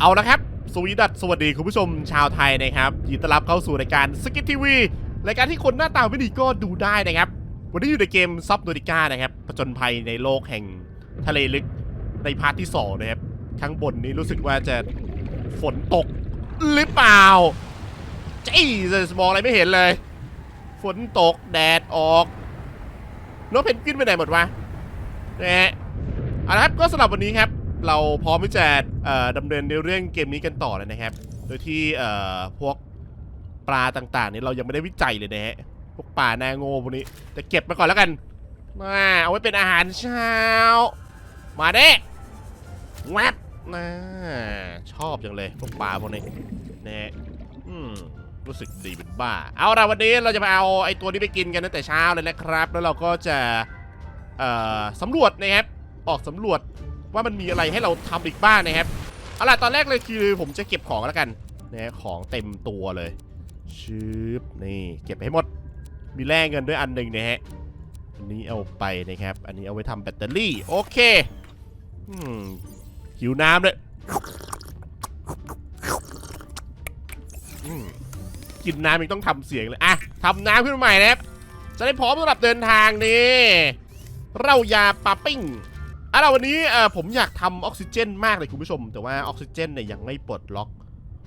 เอาละครับ สวีดัสสวัสดีคุณผู้ชมชาวไทยนะครับยินดีต้อนรับเข้าสู่รายการสกิททีวีรายการที่คนหน้าตาไม่ดีก็ดูได้นะครับ วันนี้อยู่ในเกมซับโนติก้านะครับผจญภัยในโลกแห่งทะเลลึกในพาร์ทที่2นะครับข้างบนนี้รู้สึกว่าจะฝนตกหรือเปล่าจี้มองอะไรไม่เห็นเลย ฝนตกแดดออกนกเพนกวินไปไหนหมดวะนะฮะเอาละครับก็สำหรับวันนี้ครับ เราพร้อมที่จะดำเนินในเรื่องเกมนี้กันต่อเลยนะครับ โดยที่พวกปลาต่างๆนี่เรายังไม่ได้วิจัยเลยนะฮะ พวกปลาหนาโง่พวกนี้ แต่เก็บมาก่อนแล้วกัน มาเอาไว้เป็นอาหารเช้า มาเด้แวบนะชอบจังเลยพวกปลาพวกนี้นะฮะอืมรู้สึกดีเป็นบ้า เอาละวันนี้เราจะมาเอาไอ้ตัวนี้ไปกินกันตั้งแต่เช้าเลยนะครับ แล้วเราก็จะ เอ่อสำรวจนะครับ ออกสำรวจ ว่ามันมีอะไรให้เราทำอีกบ้างนะครับเอาล่ะตอนแรกเลยคือผมจะเก็บของแล้วกันนะของเต็มตัวเลยชืบนี่เก็บให้หมด มีแลกเงินด้วยอันหนึ่งนะฮะอันนี้เอาไปนะครับ อันนี้เอาไว้ทำแบตเตอรี่ โอเคหิวน้ำเลยกินน้ำยังต้องทำเสียงเลยอะทำน้ำขึ้นมาใหม่นะครับ จะได้พร้อมสำหรับเดินทางนี่ เรายาปาปิ้ง อะเราวันนี้ผมอยากทำออกซิเจนมากเลยคุณผู้ชม แต่ว่าออกซิเจนเนี่ยยังไม่ปลดล็อก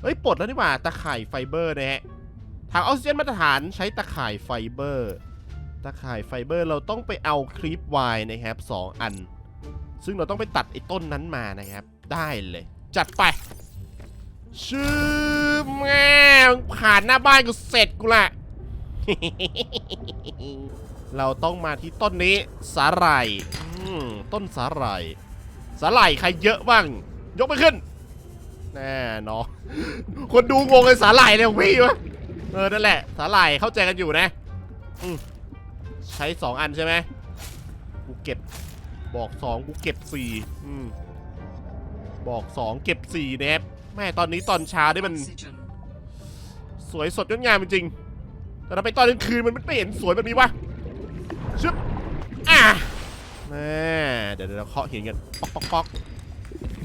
เฮ้ยปลดแล้วนี่หว่าตะข่ายไฟเบอร์นะฮะถังออกซิเจนมาตรฐานใช้ตะข่ายไฟเบอร์ ตะข่ายไฟเบอร์เราต้องไปเอาคลิปวน์นะครับสองอัน ซึ่งเราต้องไปตัดไอ้ต้นนั้นมานะครับ ได้เลย จัดไป ชื่อแม่ผ่านหน้าบ้านกูเสร็จกูละเราต้องมาที่ต้นนี้สาหร่าย มต้นสาหร่าย สาหร่ายใครเยอะบ้าง ยกไปขึ้น แน่นาะคนดูงงเลยสาหร่ายเลยของพี่วะเออ นั่นแหละ สาหร่ายเข้าใจกันอยู่นะใช้สองอันใช่ไหมกูเก็บ บอกสองกูเก็บสี่บอกสองเก็บสี่นะครับแม่ตอนนี้ตอนเช้านี่มัน สวยสดงดงามจริง แต่ทำไมตอนกลางคืนมันไม่เห็นสวยแบบนี้วะชึบอะ แม่เดี๋ยวเราเคาะหินกันป๊อกป๊อกป๊อก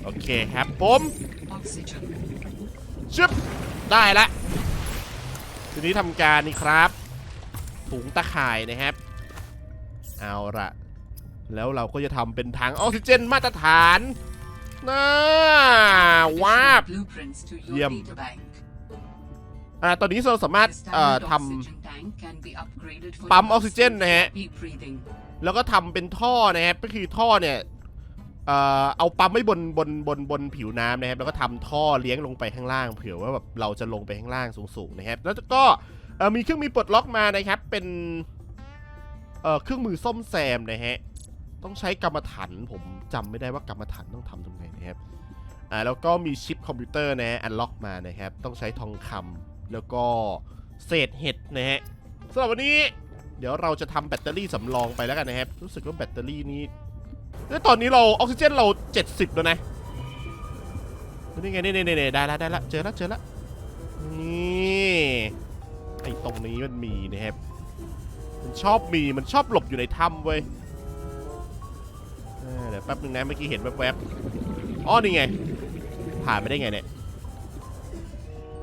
โอเคครับผมชึบได้ละทีนี้ทำการนี่ครับถุงตะข่ายนะครับ เอาละแล้วเราก็จะทำเป็นถังออกซิเจนมาตรฐานน่าวาบ Blueprints to your Yum. data bank. อ่าตอนนี้เราสามารถเอ่อท oxygen tank can be upgraded for ปั๊มออกซิเจนนะฮะ แล้วก็ทำเป็นท่อนะครับก็คือท่อเนี่ยเอ่อเอาปั๊มไว้บนบนบนบนผิวน้ำนะครับแล้วก็ทำท่อเลี้ยงลงไปข้างล่างเผื่อว่าแบบเราจะลงไปข้างล่างสูงๆนะครับ แล้วก็มีเครื่องมือปลดล็อกมานะครับ เป็นเเครื่องมือซ่อมแซมนะฮะต้องใช้กรรมฐานผมจำไม่ได้ว่ากรรมฐานต้องทำตรงไหนนะครับอ่าแล้วก็มีชิปคอมพิวเตอร์นะฮะอันล็อกมานะครับ ต้องใช้ทองคำแล้วก็เศษเห็ดนะฮะสำหรับวันนี้ เดี๋ยวเราจะทำแบตเตอรี่สำรองไปแล้วกันนะครับ รู้สึกว่าแบตเตอรี่นี้เอ้ยตอนนี้เราออกซิเจนเรา 70 แล้วนะนี่ไงนี่นี่นี่ได้แล้วได้แล้วเจอแล้วเจอแล้วนี่ไอตรงนี้มันมีนะครับมันชอบมีมันชอบหลบอยู่ในถ้ำเว้ยเดี๋ยวแป๊บนึงนะเมื่อกี้เห็นแวบๆอ๋อนี่ไงผ่านไปได้ไงเนี่ย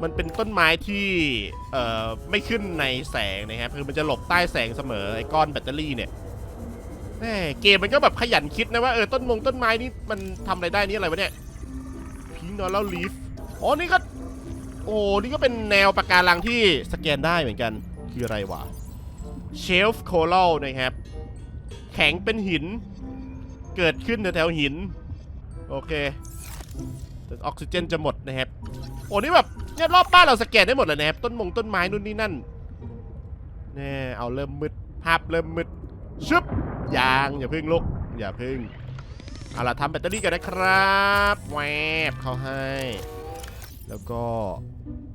มันเป็นต้นไม้ที่เอ่อไม่ขึ้นในแสงนะครับคือมันจะหลบใต้แสงเสมอไอ้ก้อนแบตเตอรี่เนี่ยแม่เกมมันก็แบบขยันคิดนะว่าเออต้นมงต้นไม้นี่มันทำอะไรได้นี่อะไรวะเนี่ยพิงนอร์แล้วลีฟอ๋อนี่ก็โอ้นี่ก็เป็นแนวปะการังที่สแกนได้เหมือนกันคืออะไรวะเชลฟ์โคลนะครับ แข็งเป็นหิน เกิดขึ้นแถวๆหิน โอเคออกซิเจนจะหมดนะครับ โอ้นี่แบบ เนี่ยรอบบ้านเราสแกนได้หมดเลยนะครับ ต้นมงต้นไม้นู่นนี่นั่นแน่เอาเริ่มมืดภาพเริ่มมืดชึบยางอย่าพึ่งลุกอย่าพึ่งเอาล่ะทำแบตเตอรี่กันนะครับแวบเข้าให้ แล้วก็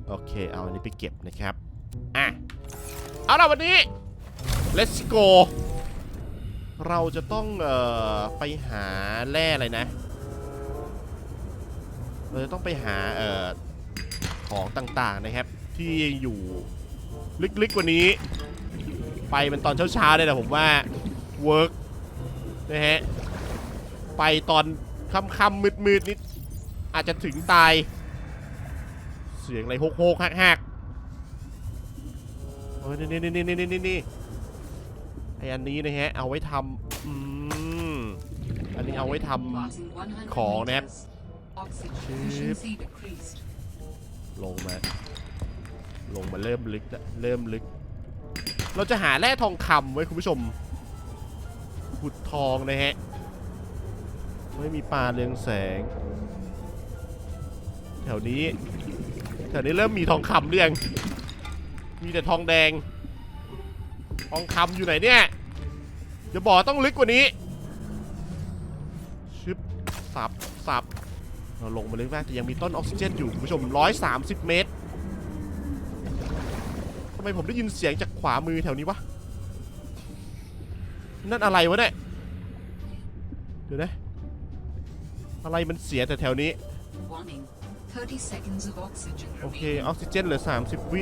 โอเค เอาอันนี้ไปเก็บนะครับ อะ เอาล่ะวันนี้ let's go เราจะต้อง เอ่อ ไปหาแร่อะไรนะ เราจะต้องไปหา เอ่อ ของต่างๆนะครับ ที่อยู่ลึกๆกว่านี้ ไปเป็นตอนเช้าๆเนี่ยแหละผมว่าเวิร์กนะฮะไปตอนค่ำๆมืดๆนิดอาจจะถึงตาย เสียงอะไรโฮกโฮกหักหักเออนี่นี่นี่นี่นี่นี่นี่ไออันนี้นะฮะเอาไว้ทำอืมอันนี้เอาไว้ท Passing 100ของนะครับ ลงมา ลงมาเริ่มลึกละเริ่มลึก เราจะหาแร่ทองคำไว้คุณผู้ชมขุดทองนะฮะ ไม่มีปลาเรืองแสง แถวนี้ แถวนี้เริ่มมีทองคำหรือง มีแต่ทองแดง ทองคำอยู่ไหนเนี่ยจะบอกต้องลึกกว่านี้ ชึบสับสับ เราลงมาลึกมากแต่ยังมีต้นออกซิเจนอยู่คุณผู้ชม 130 เมตรทำไมผมได้ยินเสียงจากขวามือแถวนี้วะ นั่นอะไรวะเนี่ย เดี๋ยวนะ อะไรมันเสียแต่แถวนี้ Warning. 30 seconds of oxygen โอเค remaining. ออกซิเจนเหลือ 30 วิ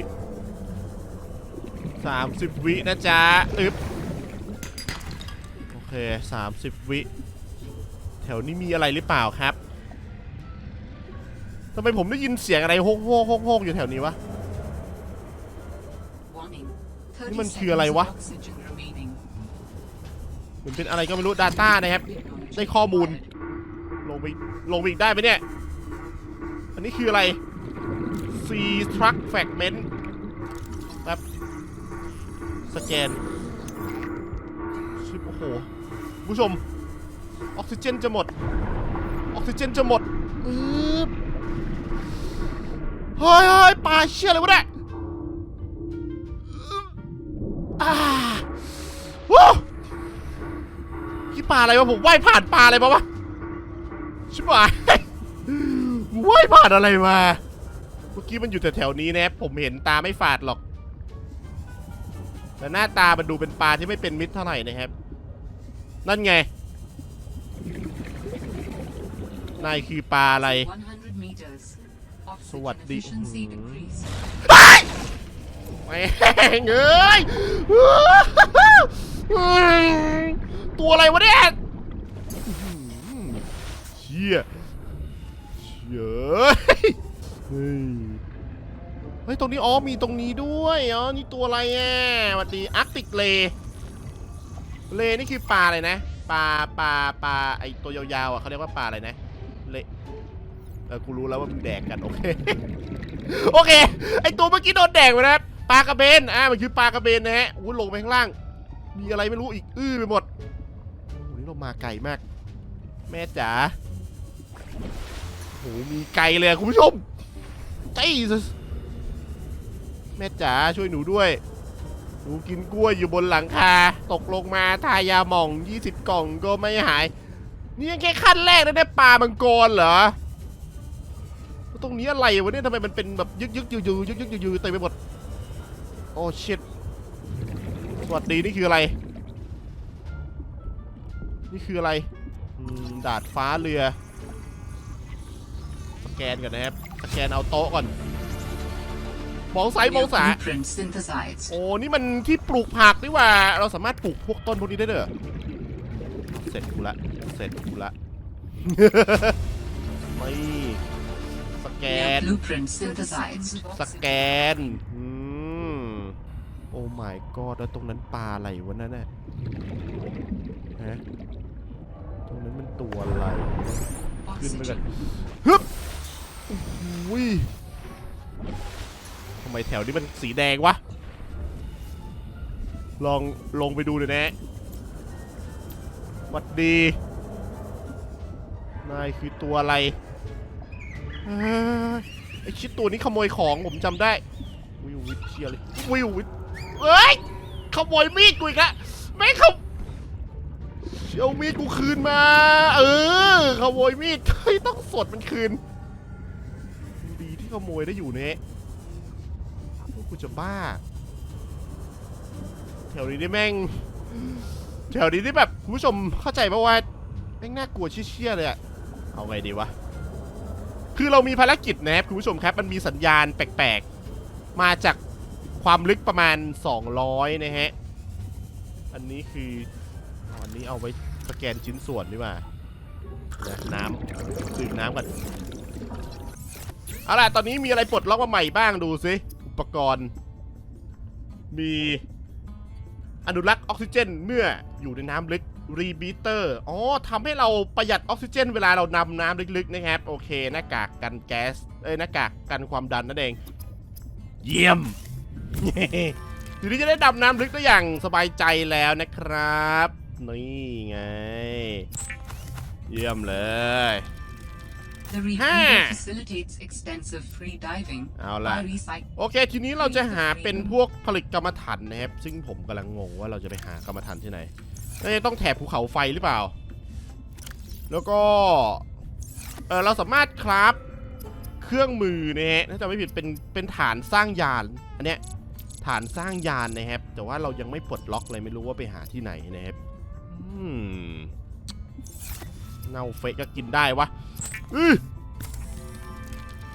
30 วินะจ๊ะ อึ๊บ โอเค 30 วิ แถวนี้มีอะไรหรือเปล่าครับ ทำไมผมได้ยินเสียงอะไรโฮกโฮกโฮกโฮกอยู่แถวนี้วะ Warning. นี่มัน30คืออะไร seconds วะ of oxygen remaining. เหมือนเป็นอะไรก็ไม่รู้ Data นะครับ Technology ได้ข้อมูล acquired. ลงไปลงไปอีกได้ไหมเนี่ย อันนี้คืออะไร C Truck Fragment แบบสแกนชิบโอ้โหคุณผู้ชม ออกซิเจนจะหมด ออกซิเจนจะหมดอืบ เฮ้ยเฮ้ยปลาเชี่ยอะไรวะเนี่ยอึ๊บอ่าวู้ที่ปลาอะไรวะผมว่ายผ่านปลาอะไรมาวะชิบหายว่ายผ่านอะไรมา เมื่อกี้มันอยู่แถวๆนี้นะครับผมเห็นตาไม่ฝาดหรอก แต่หน้าตามันดูเป็นปลาที่ไม่เป็นมิตรเท่าไหร่นะครับ นั่นไงนายคือปลาอะไร วัสดี efficiency อื้อหือ decreased. แม่งเอ้ยตัวอะไรวะเนี่ยเชี่ยเชี่ยเฮ้ยเฮ้ยตรงนี้อ๋อมีตรงนี้ด้วยอ๋อนี่ตัวอะไรอะสวัสดีอาร์กติกเลเลนี่คือปลาอะไรนะปลาปลาปลาไอตัวยาวๆอะเขาเรียกว่าปลาอะไรนะเล เออกูรู้แล้วว่ามันแดกกันโอเค โอเค ไอตัวเมื่อกี้โดนแดกไปนะปลากระเบน อ่า มันคือปลากระเบนนะฮะอู้ลงไปข้างล่าง มีอะไรไม่รู้อีก อื้อไปหมดวันนี้เรามาไกลมาก แม่จ๋าโหมีไกลเลยคุณผู้ชมจี้แม่จ๋าช่วยหนูด้วยหนูกินกล้วยอยู่บนหลังคา ตกลงมาทายาหม่อง 20 กล่องก็ไม่หาย นี่ยังแค่ขั้นแรกนะเนี่ยปลามังกรเหรอ ตรงนี้อะไรวะเนี่ยทำไมมันเป็นแบบยึกยึกยูยูยึกยึกยูยูเต็มไปหมด โอ้ชิตสวัสดีนี่คืออะไร นี่คืออะไรอืมดาดฟ้าเรือ สแกนก่อนนะครับ สแกนเอาโต๊ะก่อนมองซ้ายมอง New สา blueprint synthesized. โอ้นี่มันที่ปลูกผักนี่หว่า เราสามารถปลูกพวกต้นพวกนี้ได้ด้วยเหรอเสร็จกูละ เสร็จกูละ ไม่ สแก New น blueprint synthesized. สแกน อืม โอ้ my god แล้วตรงนั้นปลาอะไรวะนั่นน่ะฮะ ตรงนั้นมันตัวอะไร ขึ้นไปกัน Oxygen. ฮึบโอ้โหยทำไมแถวนี้มันสีแดงวะ ลองลงไปดูหน่อยนะหวัดดี นายคือตัวอะไร เอ้ยไอชิดตัวนี้ขโมยของผมจำได้วิววิทเชียเลยวิววิทเอ้ยขโมยมีดกูอีกละแม่งเขาเอามีดกูคืนมา เออขโมยมีดเฮ้ยต้องสดมันคืน ดีที่ขโมยได้อยู่เนี่ยพวกกูจะบ้า แถวนี้นี่แม่ง แถวนี้นี่แบบคุณผู้ชมเข้าใจป่าว่าแม่งน่ากลัวเชี่ยๆเลยอะเอาไงดีวะ คือเรามีภารกิจนะครับคุณผู้ชมครับ มันมีสัญญาณแปลกๆ มาจากความลึกประมาณ 200 นะฮะ อันนี้คืออันนี้เอาไว้สแกนชิ้นส่วนดีกว่านะน้ำดื่มน้ำก่อนเอาล่ะตอนนี้มีอะไรปลดล็อกมาใหม่บ้างดูสิอุปกรณ์ มีอนุรักษ์ออกซิเจนเมื่ออยู่ในน้ำลึก รีบีเตอร์อ๋อทำให้เราประหยัดออกซิเจน เวลาเรานำน้ำลึกๆนะครับ โอเค หน้ากากกันแก๊ส เอ้ย หน้ากากกันความดันนั่นเอง เยี่ยมทีนี้จะได้ดำน้ำลึกได้อย่างสบายใจแล้วนะครับ นี่ไง เยี่ยมเลย The repeater facilitates extensive free diving เอาล่ะ by recycling โอเค ทีนี้เราจะหาเป็นพวกผลิตกรรมฐานนะครับ ซึ่งผมกำลังงงว่าเราจะไปหากรรมฐานที่ไหน น่าจะต้องแถบภูเขาไฟหรือเปล่า แล้วก็ เออเราสามารถคราฟเครื่องมือนะฮะ ถ้าจะไม่ผิดเป็นเป็นฐานสร้างยาน อันเนี้ยฐานสร้างยานนะครับ แต่ว่าเรายังไม่ปลดล็อกเลยไม่รู้ว่าไปหาที่ไหนนะครับอืมเน่าเฟะก็กินได้วะอื้อ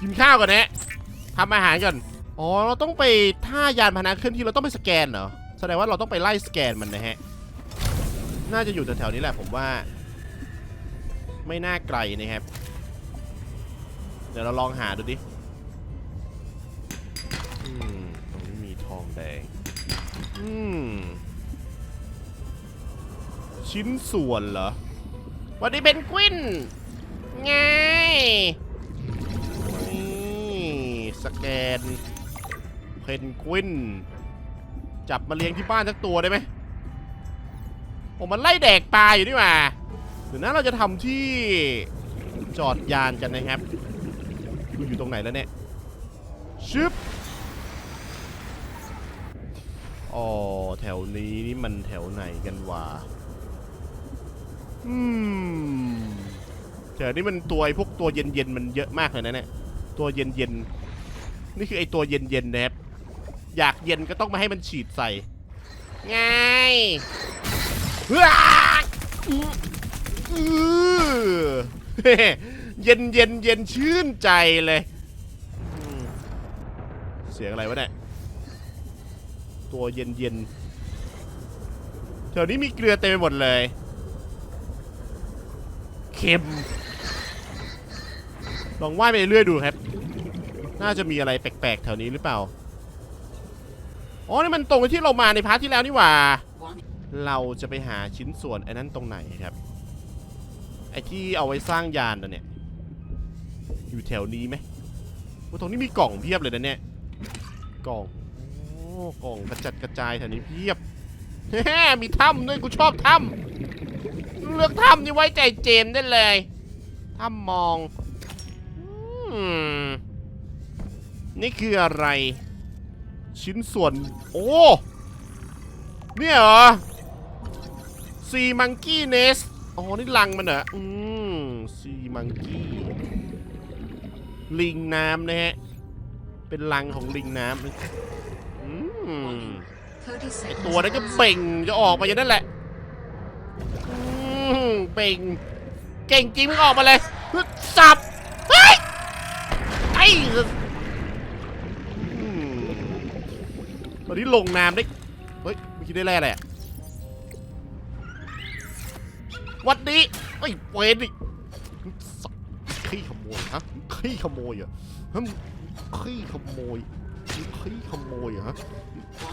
กินข้าวก่อนนะทำอาหารก่อน อ๋อ เราต้องไปท่ายานพาหนะเคลื่อนที่เราต้องไปสแกนเหรอ แสดงว่าเราต้องไปไล่สแกนมันนะฮะ น่าจะอยู่แถวๆนี้แหละผมว่า ไม่น่าไกลนะครับ เดี๋ยวเราลองหาดูดิตรงนี้มีทองแดง อืม ชิ้นส่วนเหรอสวันนี้เป็นกวินไงนสแกน เพนกวิน จับมาเลี้ยงที่บ้านสักตัวได้ไหม ผมมันไล่แดกปลาอยู่นี่หว่าเดี๋ยวนะเราจะทำที่จอดยานกันนะครับดูอยู่ตรงไหนแล้วเนี่ยชึบอ๋อแถวนี้นี่มันแถวไหนกันวะอืมแถวนี้มันตัวไอ้พวกตัวเย็นๆมันเยอะมากเลยนะเนี่ยตัวเย็นๆนี่คือไอ้ตัวเย็นๆนะครับอยากเย็นก็ต้องมาให้มันฉีดใส่ไง เย็นเย็นเย็นชื่นใจเลย เสียงอะไรวะเนี่ย ตัวเย็นเย็นแถวนี้มีเกลือเต็มไปหมดเลย เค็ม ลองว่ายไปเรื่อยดูครับ น่าจะมีอะไรแปลกๆ แถวนี้หรือเปล่า อ๋อ นี่มันตรงที่เรามาในพาร์ทที่แล้วนี่หว่า เราจะไปหาชิ้นส่วนไอ้นั้นตรงไหนครับ ไอ้ที่เอาไว้สร้างยานน่ะเนี่ย อยู่แถวนี้ไหมว่าตรงนี้มีกล่องเพียบเลยนะเนี่ย กล่อง โอ้กล่องกระจัดกระจายแถวนี้เพียบแฮมีถ้ำด้วยกูชอบถ้ำเลือกถ้ำนี่ไว้ใจเจมได้เลยถ้ำมองอนี่คืออะไร ชิ้นส่วน โอ้ เนี่ยเหรอ ซีมังกี้เนสอ๋อ นี่ลังมันเหรอ อืมซีมังกี้ลิงน้ำนะฮะ เป็นลังของลิงน้ำอืมไอตัวนั้นก็เบ่งจะออกมาอย่างนั้นแหละอืมเบ่ง เก่งจริงมึงออกมาเลยสับเฮ้ยไอ้อืมตอนนี้ลงน้ำได้ เฮ้ยเมื่อกี้ได้แร่อะไรอะ วัดนี้ไอ้ยเวนอีกสับขี้ขโมยฮะขี้ขโมยเหรอฮะขี้ขโมยขี้ขโมยเหรอฮะ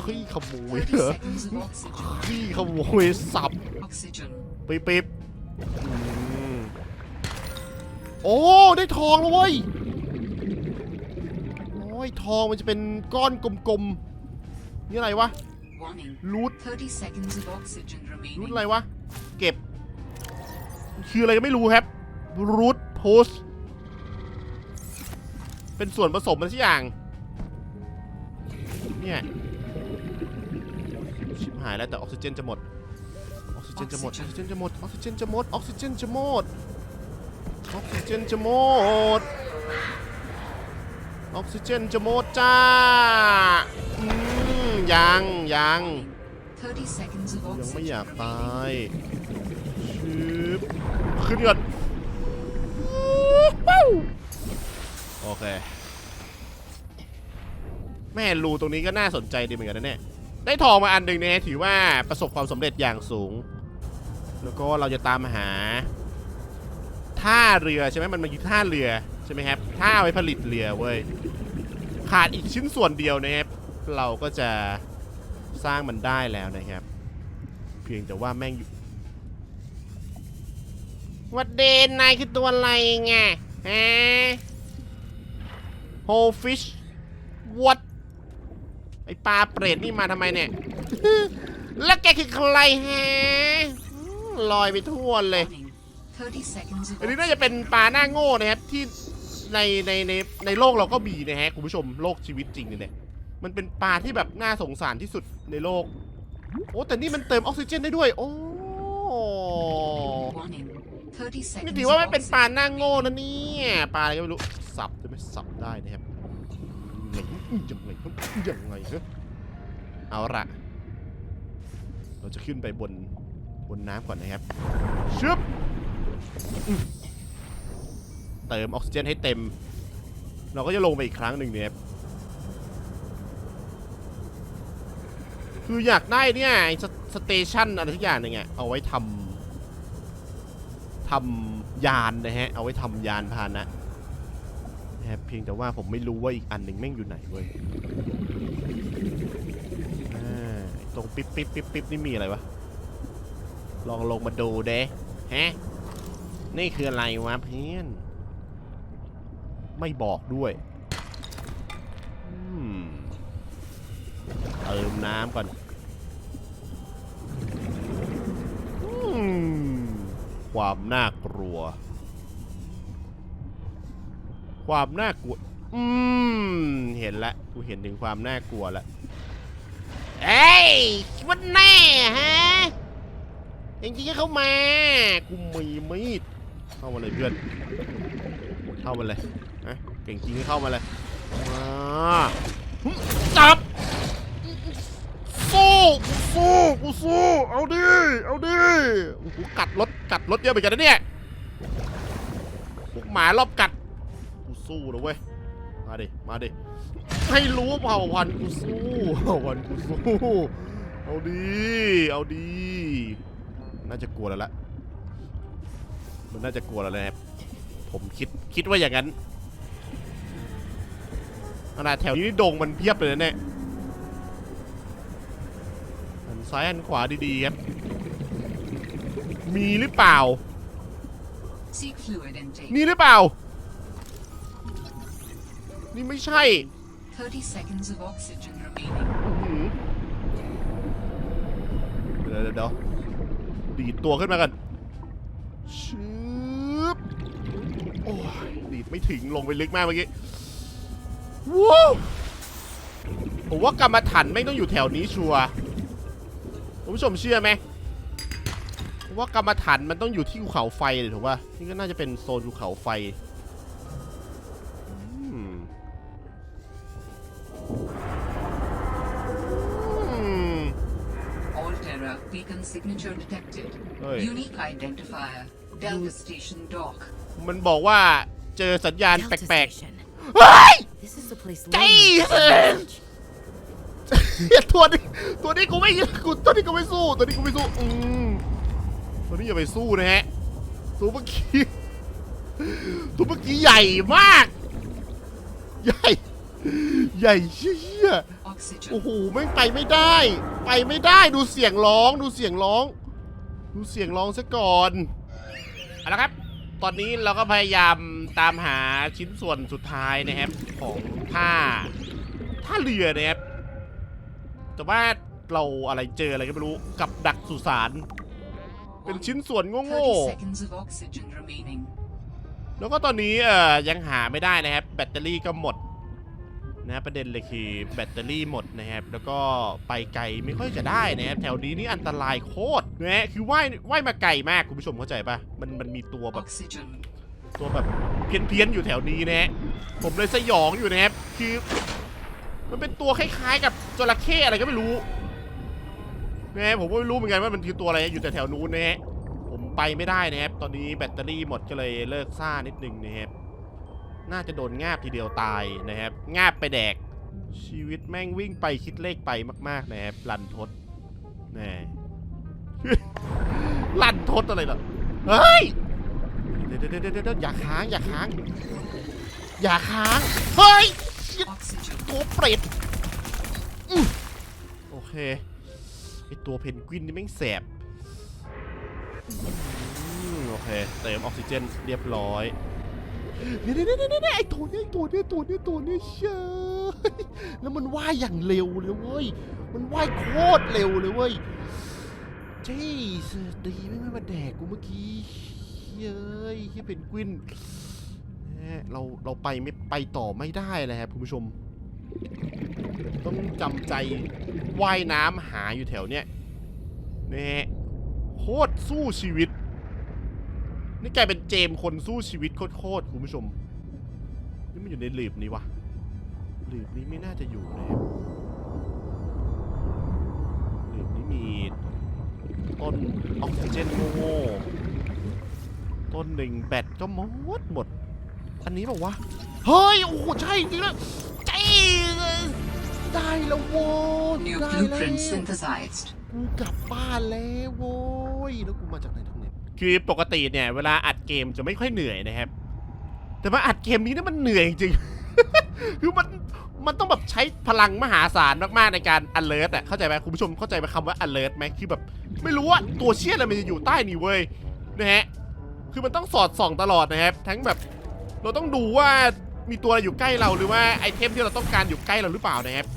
ขี้ขโมย30เหรอ seconds of oxygen. ขี้ขโมยสับ Oxygen. ปิบปิบอืมโอ้ ได้ทองแล้วเว้ยโอ้ยทองมันจะเป็นก้อนกลมๆ นี่อะไรวะ Warning. รูท30 seconds of oxygen รูท remaining. อะไรวะ เก็บ คืออะไรก็ไม่รู้ครับรูทโพสเป็นส่วนผสมมันสักอย่าง เนี่ย ชิบหายแล้วแต่ออกซิเจนจะหมด ออกซิเจนจะหมด ออกซิเจนจะหมด ออกซิเจนจะหมด ออกซิเจนจะหมด ออกซิเจนจะหมด ออกซิเจนจะหมดจ้าอืมยังยัง30 seconds of ยังไม่ oxygen อยากตา remaining. ยชืบ ขึ้นก่อนโอเค แม่รูตรงนี้ก็น่าสนใจดีเหมือนกันนะเนี่ยได้ทองมาอันหนึ่งเนี่ยถือว่าประสบความสำเร็จอย่างสูง แล้วก็เราจะตามหาท่าเรือใช่ไหมมันมาอยู่ท่าเรือใช่ไหมครับถ้าเอาไปผลิตเรือเว้ยขาดอีกชิ้นส่วนเดียวนะครับเราก็จะสร้างมันได้แล้วนะครับ เพียงแต่ว่าแม่งอยู่ วัดเดนนายคือตัวอะไรไงฮะโฮฟิชวัดไอปลาเปรตนี่มาทำไมเนี่ย แล้วแกคือใครฮะอืมลอยไปทั่วเลย Warning. 30 seconds of อันนี้น่าจะเป็นปลาหน้าโง่นะครับที่ในในในในโลกเราก็มีนะฮะคุณผู้ชมโลกชีวิตจริงเนี่ยมันเป็นปลาที่แบบน่าสงสารที่สุดในโลก โอ้แต่นี่มันเติมออกซิเจนได้ด้วย โอ้ warning. 30นี่ seconds ถือว่า of มันเป็นปลา oxygen หน้าโง่ remaining. นะเนี่ยปลาอะไรก็ไม่รู้สับจะไม่สับได้นะครับยังไงยังไงยังไงฮะเอาละเราจะขึ้นไปบนบนน้ำก่อนนะครับชึบอืมเติมออกซิเจนให้เต็ม เราก็จะลงไปอีกครั้งหนึ่งเนี่ยครับคืออยากได้เนี่ยไอ้สสเตชันอะไรทุกอย่างหนึ่งอะเอาไว้ทำ ทำยานนะฮะ เอาไว้ทำยานพาหนะนะครับเพียงแต่ว่าผมไม่รู้ว่าอีกอันหนึ่งแม่งอยู่ไหนเว้ยอ่าตรงปิ๊บปิ๊บปิ๊บปิ๊บนี่มีอะไรวะ ลองลงมาดูเด้ฮะ นี่คืออะไรวะเพื่อนไม่บอกด้วยอืมเติมน้ำก่อน ความน่ากลัว ความน่ากลัว อืม เห็นละกูเห็นถึงความน่ากลัวแล้วเอ้ยคิดแน่ฮะจริงๆก็เข้ามากูมีมีดเข้ามาเลยเพื่อน เข้ามาเลยนะเก่งจริงเข้ามาเลยมาจับสู้กูสู้กูสู้เอาดิเอาดิโอ้โหกัดรถ กัดรถเยอะเหมือนกันนะเนี่ยพวกหมารอบกัด กูสู้นะเว้ย มาดิ มาดิ ให้รู้เผ่าพันธุ์กูสู้เผ่าพันธุ์กูสู้ เอาดี เอาดี น่าจะกลัวแล้วละมันน่าจะกลัวแล้วนะครับผมคิดคิดว่าอย่างนั้นขนาดแถวนี้ดงมันเพียบเลยนะเนี่ยหันซ้ายหันขวาดีๆครับ มีหรือเปล่า Seek fluid intake. นี่หรือเปล่า นี่ไม่ใช่30 seconds of oxygen remaining. อื้อหือเดี๋ยวเดี๋ยวเดี๋ยวดีดตัวขึ้นมากันชืบโอ้ยดีดไม่ถึงลงไปลึกมากเมื่อกี้ว้าวผมว่ากรรมฐานไม่งต้องอยู่แถวนี้ชัวร์คุณผู้ชมเชื่อไหมผม ว่ากรรมฐานมันต้องอยู่ที่ภูเขาไฟเลยถูกป่ะนี่ก็น่าจะเป็นโซนภูเขาไฟอืมอืม Altera beacon signature detected. Oi. Unique identifier. Delta Station Dock. มันบอกว่าเจอสัญญาณ Delta แปลก Station. ๆเฮ้ย This is the place. Jason! Logan- ตัวนี้ตัวนี้กูไม่กูตัวนี้กูไม่สู้ตัวนี้กูไม่สู้อืม ตัวนี้อย่าไปสู้นะฮะตัวเมื่อกี้ตัวเมื่อกี้ใหญ่มาก ใหญ่ ใหญ่เชี่ยๆ Oxygen. โอ้โหแม่งไปไม่ได้ ไปไม่ได้ดูเสียงร้องดูเสียงร้อง ดูเสียงร้องซะก่อนเอาละครับ ตอนนี้เราก็พยายามตามหาชิ้นส่วนสุดท้ายนะครับ ของท่าท่าเรือนะครับแต่ว่าเราอะไรเจออะไรก็ไม่รู้กับดักสุสาน เป็นชิ้นส่วนโง่30 seconds of oxygen remaining. ๆแล้วก็ตอนนี้เอ่อยังหาไม่ได้นะครับ แบตเตอรี่ก็หมดนะประเด็นเลยคือแบตเตอรี่หมดนะครับ แล้วก็ไปไกลไม่ค่อยจะได้นะครับแถวนี้นี่อันตรายโคตรนะฮะคือว่ายว่ายมาไกลมากคุณผู้ชมเข้าใจปะมันมันมีตัวแบบ Oxygen. ตัวแบบเพี้ยนเพียนๆอยู่แถวนี้นะฮะผมเลยสยองอยู่นะครับคือ มันเป็นตัวคล้ายๆ กับจระเข้อะไรก็ไม่รู้ นะฮะผมก็ไม่รู้เหมือนกันว่ามันคือตัวอะไรอยู่แต่แถวนู้นนะฮะผมไปไม่ได้นะครับ ตอนนี้แบตเตอรี่หมดก็เลยเลิกซ่านิดนึงนะครับน่าจะโดนงาบทีเดียวตายนะครับงาบไปแดก ชีวิตแม่งวิ่งไปคิดเลขไปมากๆนะครับลันทดแน่ลันทดอะไรล่ะเฮ้ยเดี๋ยวเดี๋ยวเดี๋ยวอย่าค้างอย่าค้าง อย่าค้าง เฮ้ยตัวเปรตโอเค ไอตัวเพนกวินนี่แม่งแสบโอเคเติมออกซิเจนเรียบร้อยเนี่ยเนี่ยเนี่ยไอตัวเนี้ยไอตัวเนี้ยตัวเนี้ยตัวเนี้ยเชยแล้วมันว่ายอย่างเร็วเลยเว้ยมันว่ายโคตรเร็วเลยเว้ยเจ๊สดีไม่ไม่มาแดกกูเมื่อกี้เฮ้ยที่เพนกวินเราเราไปไม่ไปต่อไม่ได้เลยครับคุณผู้ชม ต้องจำใจว่ายน้ำหาอยู่แถวเนี้ยนะฮะโคตรสู้ชีวิต นี่กลายเป็นเจมคนสู้ชีวิตโคตรๆคุณผู้ชม นี่มันอยู่ในหลืบนี้วะหลืบนี้ไม่น่าจะอยู่นะครับหลืบนี้มีต้นออกซิเจนโง่ต้นหนึ่งแบตก็หมดหมด อันนี้บอกว่า เฮ้ย โอ้โห ใช่จริงแล้ว ได้แล้วโว้ย New ได้แล้ว blueprint synthesized. กูกลับบ้านแล้วโว้ย แล้วกูมาจากไหนทางไหนคือปกติเนี่ย เวลาอัดเกมจะไม่ค่อยเหนื่อยนะครับ แต่มาอัดเกมนี้เนี่ยมันเหนื่อยจริงๆคือมันมันต้องแบบใช้พลังมหาศาลมากๆในการ alert อะเข้าใจไหมคุณผู้ชมเข้าใจไหมคำว่า alert ไหมคือแบบ ไม่รู้ว่าตัวเชี่ยอะไรมันจะอยู่ใต้นี่เว้ยนะฮะคือมันต้องสอดส่องตลอดนะครับทั้งแบบ เราต้องดูว่า มีตัวอะไรอยู่ใกล้เราหรือว่าไอเทมที่เราต้องการอยู่ใกล้เราหรือเปล่านะครับ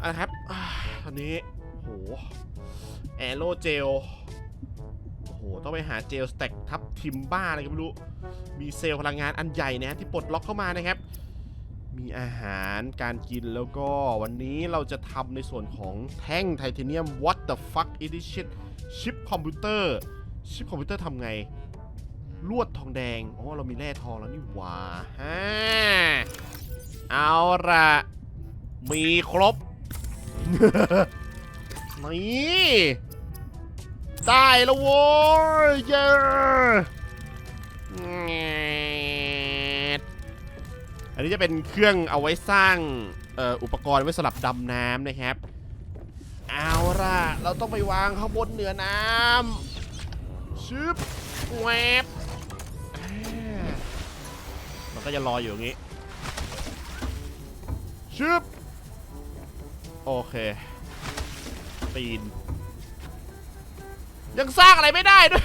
อะนะครับอ่าตอนนี้โหแอโรเจลโอ้โหต้องไปหาเจลสแต็กทับทิมบ้าอะไรก็ไม่รู้ มีเซลล์พลังงานอันใหญ่นะฮะที่ปลดล็อกเข้ามานะครับ มีอาหารการกินแล้วก็วันนี้เราจะทำในส่วนของแท่งไทเทเนียม What the fuck edition ชิปคอมพิวเตอร์ชิปคอมพิวเตอร์ทำไง ลวดทองแดงอ๋อเรามีแร่ทองแล้วนี่หว่าฮะเอาละมีครบ นี่ได้แล้วโว้ยเย้อันนี้จะเป็นเครื่องเอาไว้สร้างเอ่ออุปกรณ์ไว้สำหรับดำน้ำนะครับ เอาล่ะ เราต้องไปวางข้างบนเหนือน้ำชึบแวบ มันก็จะลอยอยู่อย่างนี้ชึบโอเคปีน ยังสร้างอะไรไม่ได้ด้วย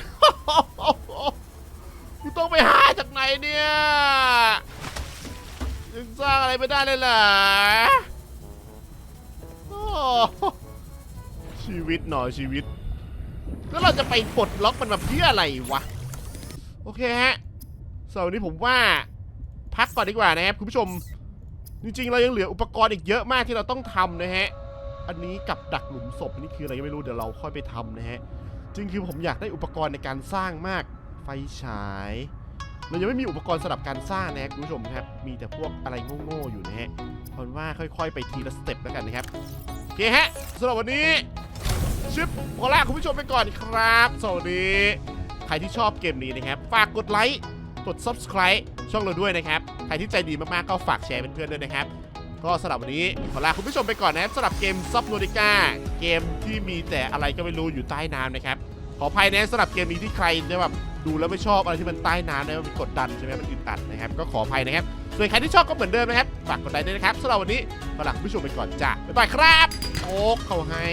กูต้องไปหาจากไหนเนี่ย ยังสร้างอะไรไม่ได้เลยเหรอชีวิตหน่อยชีวิต แล้วเราจะไปปลดล็อกมันมาเพื่ออะไรวะ โอเคฮะสำหรับวันนี้ผมว่า พักก่อนดีกว่านะครับคุณผู้ชม จริงๆ เรายังเหลืออุปกรณ์อีกเยอะมากที่เราต้องทำนะฮะ อันนี้กับดักหลุมศพนี่คืออะไรไม่รู้เดี๋ยวเราค่อยไปทำนะฮะจริงคือผมอยากได้อุปกรณ์ในการสร้างมากไฟฉายเรายังไม่มีอุปกรณ์สำหรับการสร้างนะครับคุณผู้ชมครับ มีแต่พวกอะไรโง่ๆอยู่นะฮะเพราะว่าค่อยๆ ไปทีละสเต็ปแล้วกันนะครับโอเคฮะสำหรับวันนี้ชิปขอลาคุณผู้ชมไปก่อนครับ สวัสดี ใครที่ชอบเกมนี้นะครับ ฝากกดไลค์ กด subscribe ช่องเราด้วยนะครับ ใครที่ใจดีมากๆ ก็ฝากแชร์เพื่อนๆด้วยนะครับ ก็สำหรับวันนี้ขอลาคุณผู้ชมไปก่อนนะครับสำหรับเกมซับโนดิก้าเกมที่มีแต่อะไรก็ไม่รู้อยู่ใต้น้ำนะครับ ขออภัยนะสำหรับเกมนี้ที่ใครเนี่ยแบบดูแล้วไม่ชอบอะไรที่มันใต้น้ำนะมันกดดันใช่ไหมมันอึดอัดนะครับ ก็ขออภัยนะครับ ส่วนใครที่ชอบก็เหมือนเดิมนะครับ ฝากกดไลค์ด้วยนะครับสำหรับวันนี้ขอลาคุณผู้ชมไปก่อนจ้ะบ๊ายบายครับโอ๊กเขาให้